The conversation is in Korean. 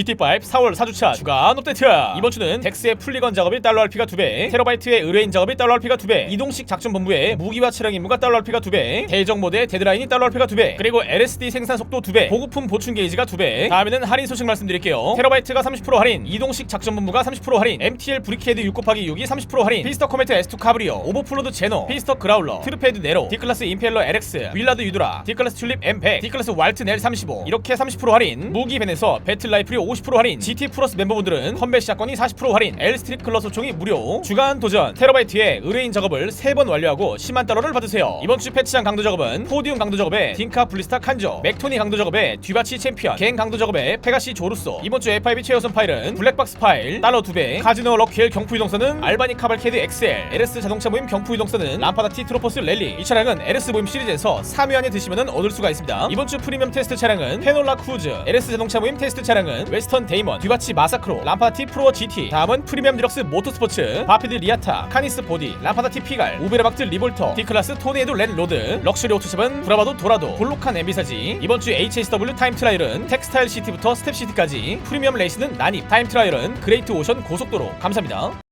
GT5 4월 4주차 주간 업데이트. 이번 주는 덱스의 풀리건 작업이 달러 RP가 2배 테러바이트의 의뢰인 작업이 달러 RP가 2배 이동식 작전 본부의 무기와 차량 임무가 달러 RP가 2배 대적 모드의 데드라인이 달러 RP가 2배 그리고 LSD 생산 속도 2배 보급품 보충 게이지가 2배. 다음에는 할인 소식 말씀드릴게요. 테러바이트가 30% 할인 이동식 작전 본부가 30% 할인 MTL 브리케이드 6 곱하기 6이 30% 할인 피스터 코메트 S2 카브리오 오버플로드 제노 피스터 그라울러 트루페드 네로 D클래스 임펠러 LX 윌라드 유드라 D클래스 튤립 M100 D클래스 왈트 넬35 이렇게 30% 할인 무기 벤에서 배틀 라이 플이 50% 할인. GT 플러스 멤버분들은 컴뱃 샷건이 40% 할인. L 스트릿 클러 소총이 무료. 주간 도전. 테러바이트의 의뢰인 작업을 3번 완료하고 10만 달러를 받으세요. 이번 주 패치한 강도 작업은 포디움 강도 작업에 딩카 블리스타 칸조 맥토니 강도 작업에 뒤바치 챔피언 갱 강도 작업에 페가시 조루소. 이번 주 F5 최우선 파일은 블랙박스 파일 달러 2배 카지노 럭키엘 경프 이동선은 알바니 카발케드 XL LS 자동차 모임 경프 이동선은 람파다 티 트로포스 랠리. 이 차량은 LS 모임 시리즈에서 3위 안에 드시면 얻을 수가 있습니다. 이번 주 프리미엄 테스트 차량은 페놀라 쿠즈 LS 자동차 모임 테스트 차량은 웨스턴 데이먼 뒤바치 마사크로 람파다티 프로 GT 다음은 프리미엄 디럭스 모터스포츠 바피드 리아타 카니스 보디 람파다티 피갈 우베르박트 리볼터 D클래스 토네이도 랜 로드 럭셔리 오토샵은 브라바도 도라도 볼록한 엠비사지. 이번 주 HSW 타임 트라이얼은 텍스타일 시티부터 스텝 시티까지 프리미엄 레이스는 난입. 타임 트라이얼은 그레이트 오션 고속도로. 감사합니다